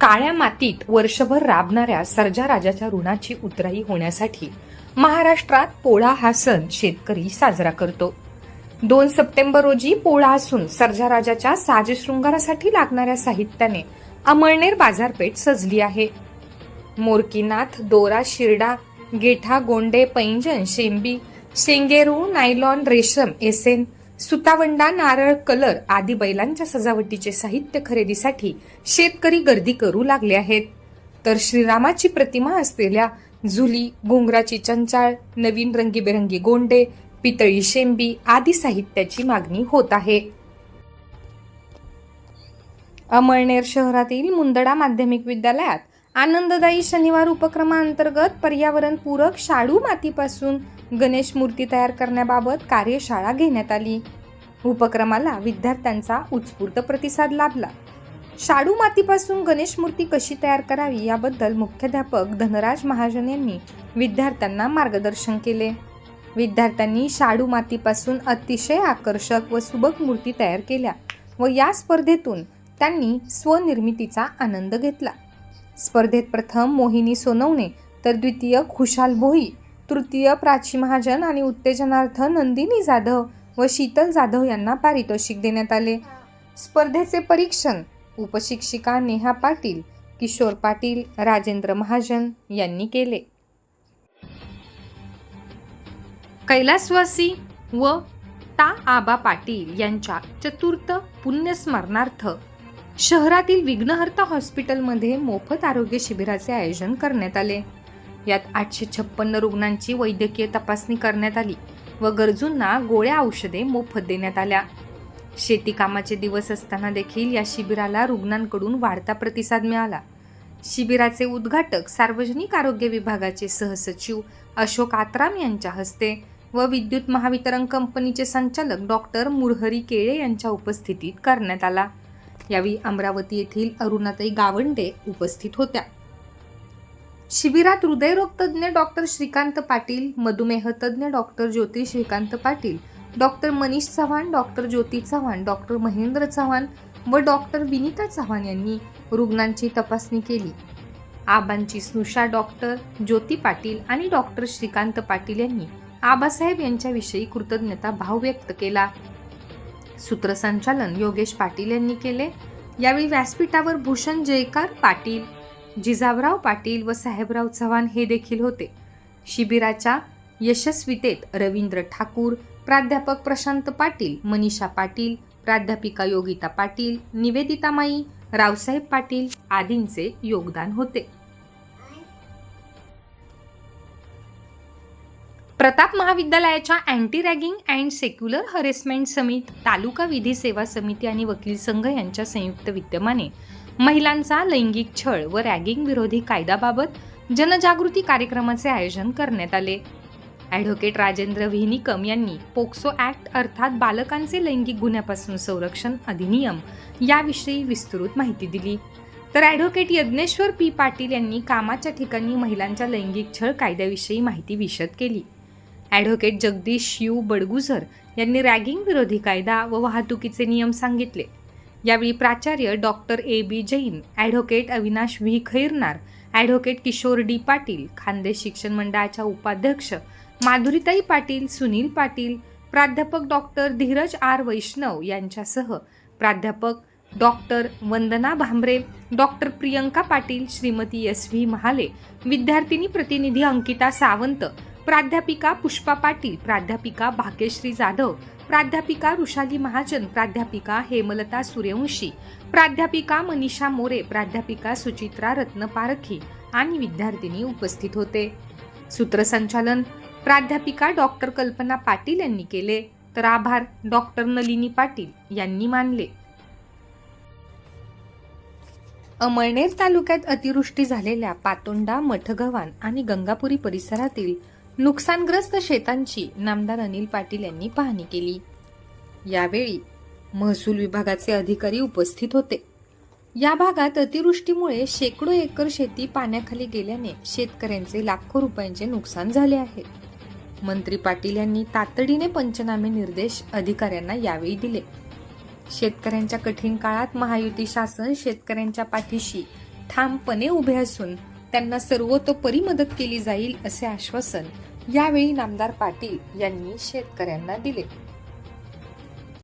काळ्या मातीत वर्षभर राबणाऱ्या सर्जा राजाच्या ऋणाची उतराई होण्यासाठी महाराष्ट्रात पोळा हा सण शेतकरी साजरा करतो. दोन सप्टेंबर रोजी पोळा असून सर्जा राजाच्या साजशृंगारासाठी लागणाऱ्या साहित्याने अमळनेर बाजारपेठ सजली आहे. मोरकीनाथ दोरा शिरडा गेठा गोंडे पैंजण शेंबी शेंगेरू नायलॉन रेशम एसेन सुतावंडा नारळ कलर आदी बैलांच्या सजावटीचे साहित्य खरेदीसाठी शेतकरी गर्दी करू लागले आहेत. तर श्रीरामाची प्रतिमा असलेल्या झुली गोंगराची चंचाळ नवीन रंगीबेरंगी गोंडे पितळी शेंबी आदी साहित्याची मागणी होत आहे. अमळनेर शहरातील मुंदडा माध्यमिक विद्यालयात आनंददायी शनिवार उपक्रमाअंतर्गत पर्यावरणपूरक शाडू मातीपासून गणेश मूर्ती तयार करण्याबाबत कार्यशाळा घेण्यात आली. उपक्रमाला विद्यार्थ्यांचा उत्स्फूर्त प्रतिसाद लाभला. शाडू मातीपासून गणेश मूर्ती कशी तयार करावी याबद्दल मुख्याध्यापक धनराज महाजन यांनी विद्यार्थ्यांना मार्गदर्शन केले. विद्यार्थ्यांनी शाडू मातीपासून अतिशय आकर्षक व सुबक मूर्ती तयार केल्या व या स्पर्धेतून त्यांनी स्वनिर्मितीचा आनंद घेतला. स्पर्धेत प्रथम मोहिनी सोनवणे तर द्वितीय खुशाल भोई तृतीय प्राची महाजन आणि उत्तेजनार्थ नंदिनी जाधव व शीतल जाधव यांना पारितोषिक देण्यात आले. स्पर्धेचे परीक्षण उपशिक्षिका नेहा पाटील किशोर पाटील राजेंद्र महाजन यांनी केले. कैलासवासी व ता आबा पाटील यांच्या चतुर्थ पुण्यस्मरणार्थ शहरातील विघ्नहर्ता हॉस्पिटलमध्ये मोफत आरोग्य शिबिराचे आयोजन करण्यात आले. यात आठशे छप्पन्न रुग्णांची वैद्यकीय तपासणी करण्यात आली व गरजूंना गोळ्या औषधे मोफत देण्यात आल्या. शेती कामाचे दिवस असताना देखील या शिबिराला रुग्णांकडून वाढता प्रतिसाद मिळाला. शिबिराचे उद्घाटक सार्वजनिक आरोग्य विभागाचे सहसचिव अशोक आत्राम यांच्या हस्ते व विद्युत महावितरण कंपनीचे संचालक डॉक्टर मुरहरी केळे यांच्या उपस्थितीत करण्यात आला. यावेळी अमरावती येथील अरुणाताई गावंडे उपस्थित होत्या. शिबिरात हृदयरोग तज्ज्ञ डॉक्टर श्रीकांत पाटील मधुमेह तज्ज्ञ doctor Jyoti Shrikant Patil doctor Manish Chavan doctor Jyoti Chavan doctor Mahendra Chavan व डॉक्टर विनीता चव्हाण यांनी रुग्णांची तपासणी केली. आबांची स्नुषा डॉक्टर ज्योती पाटील आणि डॉक्टर श्रीकांत पाटील यांनी आबासाहेब यांच्याविषयी कृतज्ञता भाव व्यक्त केला. सूत्रसंचालन योगेश पाटील यांनी केले. यावेळी व्यासपीठावर भूषण जयकार पाटील जिजाबराव पाटील व साहेबराव चव्हाण हे देखील होते. शिबिराच्या यशस्वीतेत रवींद्र ठाकूर प्राध्यापक प्रशांत पाटील मनीषा पाटील प्राध्यापिका योगिता पाटील निवेदिता माई रावसाहेब पाटील आदींचे योगदान होते. प्रताप महाविद्यालयाच्या anti ragging and sexual harassment समित तालुका विधी सेवा समिती आणि वकील संघ यांच्या संयुक्त विद्यमाने महिलांचा लैंगिक छळ व रॅगिंग विरोधी कायद्याबाबत जनजागृती कार्यक्रमाचे आयोजन करण्यात आले. ॲडव्होकेट राजेंद्र व्हिनिकम यांनी पोक्सो ॲक्ट अर्थात बालकांचे लैंगिक गुन्ह्यापासून संरक्षण अधिनियम याविषयी विस्तृत माहिती दिली. तर ॲडव्होकेट यज्ञेश्वर पी पाटील यांनी कामाच्या ठिकाणी महिलांच्या लैंगिक छळ कायद्याविषयी माहिती विशद केली. ॲडव्होकेट जगदीश शिव बडगुजर यांनी रॅगिंग विरोधी कायदा व वाहतुकीचे नियम सांगितले. यावेळी प्राचार्य doctor A. B. Jain advocate Avinash V. Khairnar advocate Kishor D. Patil Khandesh शिक्षण मंडळाच्या उपाध्यक्ष माधुरीताई पाटील सुनील पाटील प्राध्यापक डॉक्टर धीरज आर. वैष्णव यांच्यासह प्राध्यापक doctor Vandana Bhambare doctor Priyanka Patil Shrimati S. V. Mahale विद्यार्थिनी प्रतिनिधी अंकिता सावंत प्राध्यापिका पुष्पा पाटील प्राध्यापिका भाग्यश्री जाधव प्राध्यापिका ऋषाली महाजन प्राध्यापिका हेमलता सूर्यवंशी प्राध्यापिका मनीषा मोरे प्राध्यापिका सुचित्रा रत्न पारखी आणि विद्यार्थिनी उपस्थित होते. सूत्रसंचालन प्राध्यापिका डॉक्टर कल्पना पाटील यांनी केले. तर आभार डॉक्टर नलिनी पाटील यांनी मानले. अमळनेर तालुक्यात अतिवृष्टी झालेल्या पातोंडा मठगव्हाण आणि गंगापुरी परिसरातील नुकसानग्रस्त शेतांची नामदार अनिल पाटील यांनी पाहणी केली. यावेळी महसूल विभागाचे अधिकारी उपस्थित होते. या भागात अतिवृष्टीमुळे शेकडो एकर शेती पाण्याखाली गेल्याने शेतकऱ्यांचे लाखो रुपयांचे नुकसान झाले आहे. मंत्री पाटील यांनी तातडीने पंचनामे निर्देश अधिकाऱ्यांना यावेळी दिले. शेतकऱ्यांच्या कठीण काळात महायुती शासन शेतकऱ्यांच्या पाठीशी ठामपणे उभे असून त्यांना सर्वतोपरी मदत केली जाईल असे आश्वासन यावेळी नामदार पाटील यांनी शेतकऱ्यांना दिले.